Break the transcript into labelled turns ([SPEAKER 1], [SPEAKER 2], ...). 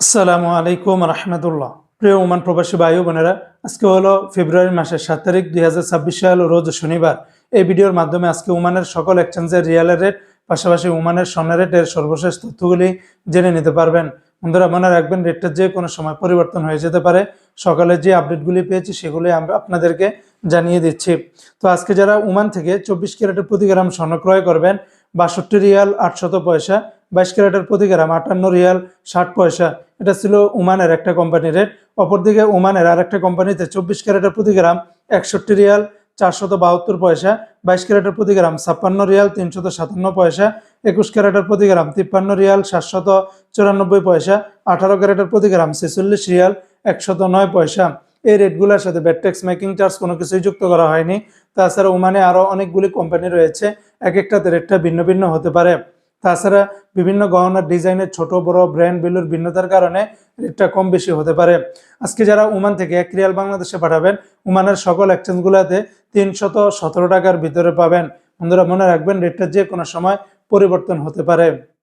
[SPEAKER 1] আসসালামু আলাইকুম রহমতুল্লাহ। প্রিয় ওমান প্রবাসী ভাই বোনেরা, আজকে হলো ফেব্রুয়ারি মাসের সাত তারিখ দুই হাজার ছাব্বিশ সাল, রোজ শনিবার। এই ভিডিওর মাধ্যমে আজকে ওমানের সকল এক্সচেঞ্জের রিয়ালের রেট, পাশাপাশি ওমানের স্বর্ণের রেটের সর্বশেষ তথ্যগুলি জেনে নিতে পারবেন। বন্ধুরা, মনে রাখবেন, রেটটা যে কোনো সময় পরিবর্তন হয়ে যেতে পারে। সকালে যে আপডেটগুলি পেয়েছি, সেগুলি আমরা আপনাদেরকে জানিয়ে দিচ্ছি। তো আজকে যারা ওমান থেকে চব্বিশ ক্যারেটের প্রতি গ্রাম স্বর্ণ ক্রয় করবেন, বাষট্টি রিয়াল আটশত পয়সা বাইশ ক্যারেটের প্রতি গ্রাম আটান্ন রিয়াল ষাট পয়সা। এটা ছিল ওমানের একটা কোম্পানির রেট। অপরদিকে ওমানের আর একটা কোম্পানিতে চব্বিশ ক্যারেটের প্রতি গ্রাম একষট্টি রিয়াল চারশত বাহাত্তর পয়সা, বাইশ ক্যারেটের প্রতি গ্রাম ছাপ্পান্ন রিয়াল তিনশত সাতান্ন পয়সা, একুশ ক্যারেটের প্রতি গ্রাম তিপ্পান্ন রিয়াল সাতশত চুরানব্বই পয়সা, আঠারো ক্যারেটের প্রতি গ্রাম ছেচল্লিশ রিয়াল একশত নয় পয়সা। এই রেটগুলোর সাথে ব্যাটটেক্স, মেকিং চার্জ কোনো কিছুই যুক্ত করা হয়নি। তাছাড়া ওমানে আরও অনেকগুলি কোম্পানি রয়েছে। এক একটাতে রেটটা ভিন্ন ভিন্ন হতে পারে। তাছাড়া বিভিন্ন গহনার ডিজাইনের ছোট, বড় ব্র্যান্ড বিলুর ভিন্নতার কারণে রেটটা কম বেশি হতে পারে। আজকে যারা উমান থেকে এক রিয়াল বাংলাদেশে পাঠাবেন, উমানের সকল এক্সচেঞ্জগুলোতে তিনশত সতেরো টাকার ভিতরে পাবেন। বন্ধুরা, মনে রাখবেন রেটটা যে কোনো সময় পরিবর্তন হতে পারে।